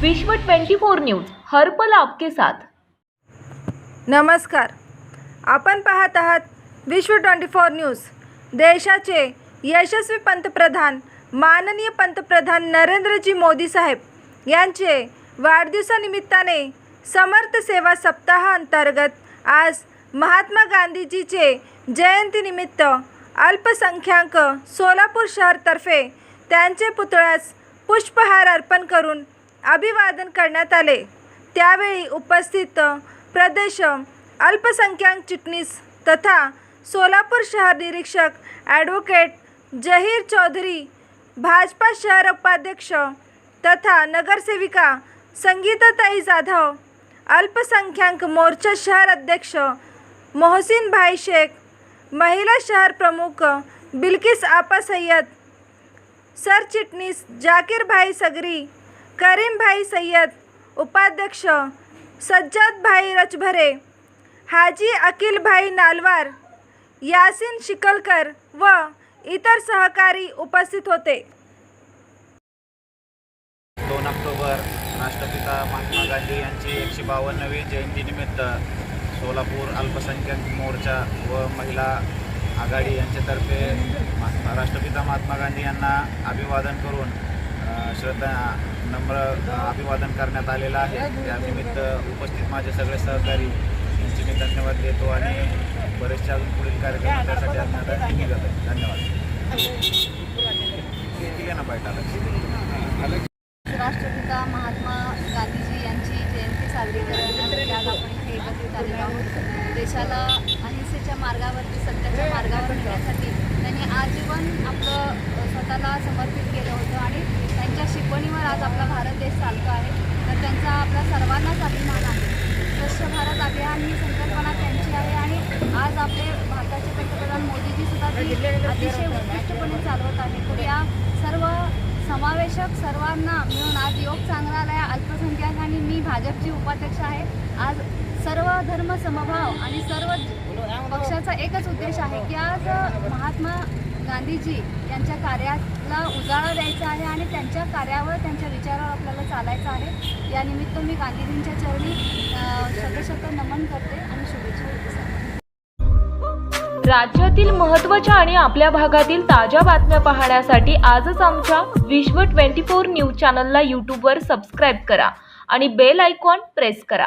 विश्व 24 न्यूज हर्पल आपके साथ. नमस्कार. आपण पाहत आहात विश्व ट्वेंटी फोर न्यूज. देशाचे यशस्वी पंतप्रधान माननीय पंतप्रधान नरेंद्रजी मोदी साहेब यांचे वाढदिवसानिमित्ताने समर्थ सेवा सप्ताहाअंतर्गत आज महात्मा गांधीजीचे जयंतीनिमित्त अल्पसंख्याक सोलापूर शहरतर्फे त्यांचे पुतळ्यास पुष्पहार अर्पण करून अभिवादन करण्यात आले. त्यावेळी उपस्थित प्रदेश अल्पसंख्याक चिटणीस तथा सोलापूर शहर निरीक्षक ॲडव्होकेट जहीर चौधरी भाजपा शहर उपाध्यक्ष तथा नगरसेविका संगीताताई जाधव अल्पसंख्याक मोर्चा शहर अध्यक्ष मोहसिन भाई शेख महिला शहर प्रमुख बिल्किस आपा सय्यद सरचिटणीस जाकीर भाई सगरी करीम भाई सय्यद उपाध्यक्ष सज्जादभाई रचभरे हाजी अकिल भाई नालवार यासिन शिकलकर व इतर सहकारी उपस्थित होते. दोन ऑक्टोबर राष्ट्रपिता महात्मा गांधी यांची एकशे बावन्नवी जयंतीनिमित्त सोलापूर अल्पसंख्याक मोर्चा व महिला आघाडी यांच्यातर्फे महात्मा राष्ट्रपिता महात्मा गांधी यांना अभिवादन करून श्रद्धा नम्र अभिवादन करण्यात आलेलं आहे. त्यानिमित्त उपस्थित माझे सगळे सहकारी यांचे मी धन्यवाद देतो आणि बरेचशे अजून पुढील कार्यक्रम त्यासाठी आता निघत आहे धन्यवाद. केले ना बैठाला राष्ट्रपिता महात्मा गांधीजी यांची जयंती साजरी करण्यासाठी म्हणजे आज आपण इथे एकत्रित आलेलो आहोत. देशाला अहिंसेच्या मार्गावरती सत्याच्या मार्गावर नेण्यासाठी त्यांनी आजीवन आपलं स्वतःला समर्पित केलं होतं आणि आज आपला भारत देश चालतो आहे. तर त्यांचा आपल्या सर्वांनाच अभिमान आहे. स्वच्छ भारत अभियान ही संकल्पना त्यांची आहे आणि आज आपले भारताचे पंतप्रधान मोदीजी सुद्धा ती अतिशय उत्कृष्टपणे चालवत आहे तर या सर्व समावेशक सर्वांना मिळून आज योग संग्रहालय अल्पसंख्याक आणि मी भाजपची उपाध्यक्ष आहे. आज सर्व धर्म समभाव आणि सर्व पक्षाचा एकच उद्देश आहे की आज महात्मा गांधीजी यांच्या कार्याला उजाळा द्यायचा आहे आणि त्यांच्या कार्यावर त्यांच्या विचारावर आपल्याला चालायचं आहे. यानिमित्त मी गांधीजींच्या चरणी शतशत नमन करते आणि शुभेच्छा देते राज्यातील महत्त्वाच्या आणि आपल्या भागातील ताज्या बातम्या पाहण्यासाठी आजच आमच्या विश्व 24 न्यूज चॅनलला यूट्यूबवर सबस्क्राईब करा आणि बेल आयकॉन प्रेस करा.